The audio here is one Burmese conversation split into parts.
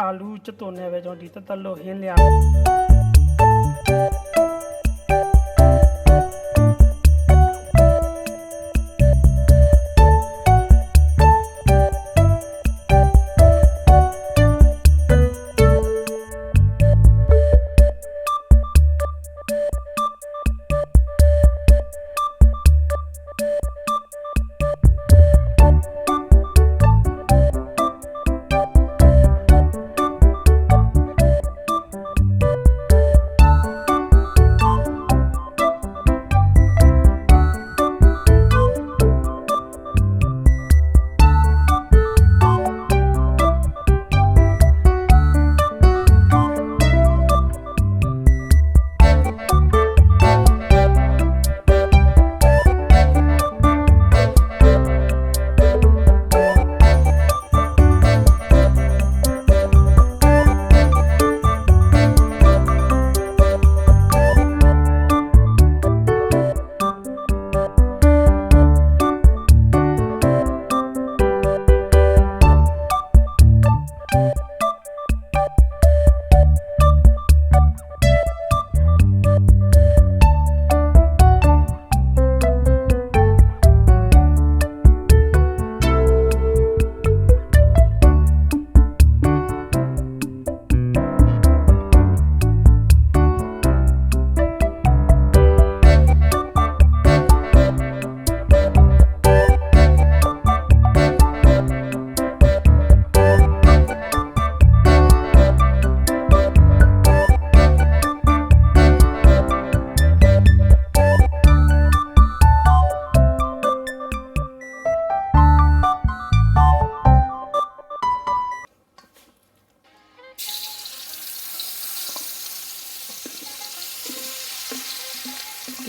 အာလူကျွတ်တုံနဲ့ပဲကျွန်တော်ဒီတက်တက်လို့ဟင်းလျာ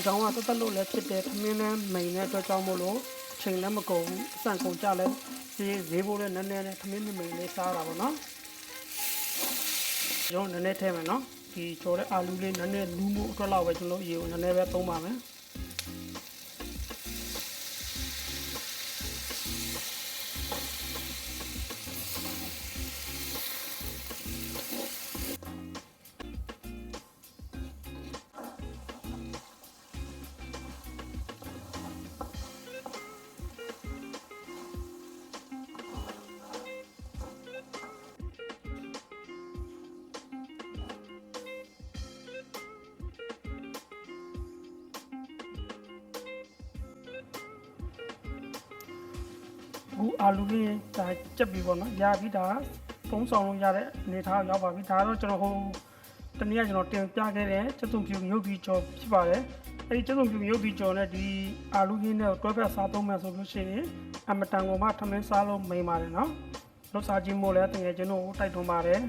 ကောင်ကတက်တက်လို့လည်းဖြစ်တယ်သမင်းနဲ့မိန်နဲ့အတွက်ကြောင့်မို့လို့အချိန်လည်းမကုန်ဘူးအဆန်ကုန်ကြလဲဈေးဈေးဖို့လည်းနည်းနည်းနဲ့သမင်းနဲ့မိန်လေးစားတာပေါ့နော်ကျွန်တော်နည်းနည်းထည့်မယ်နော်ဒီချိုးတဲ့အာလူလေးနည်းနည်းလူးမှုအတွက်လောက်ပဲကျွန်တော်ရေကိုနည်းနည်းပဲသုံးပါမယ် အခုအာလူလေးဒါကြက်ပြီပေါ့နော်ရပြီဒါသုံးဆောင်လို့ရတဲ့အနေထားရောက်ပါပြီဒါတော့ကျွန်တော်ဟိုတနည်းကျွန်တော်တင်ပြခဲ့တဲ့ကျက်သွန်ဖြူမြုပ်ပြီးကြော်ဖြစ်ပါတယ်အဲဒီကျက်သွန်ဖြူမြုပ်ပြီးကြော်နဲ့ဒီအာလူကြီးနဲ့တွဲဖက်စားသုံးမယ်ဆိုလို့ရှိရင်အမတန်ကိုမှထမင်းစားလို့မိန်ပါတယ်နော်လို့စားခြင်းမို့လဲတကယ်ကျွန်တော်တိုက်တွန်းပါတယ်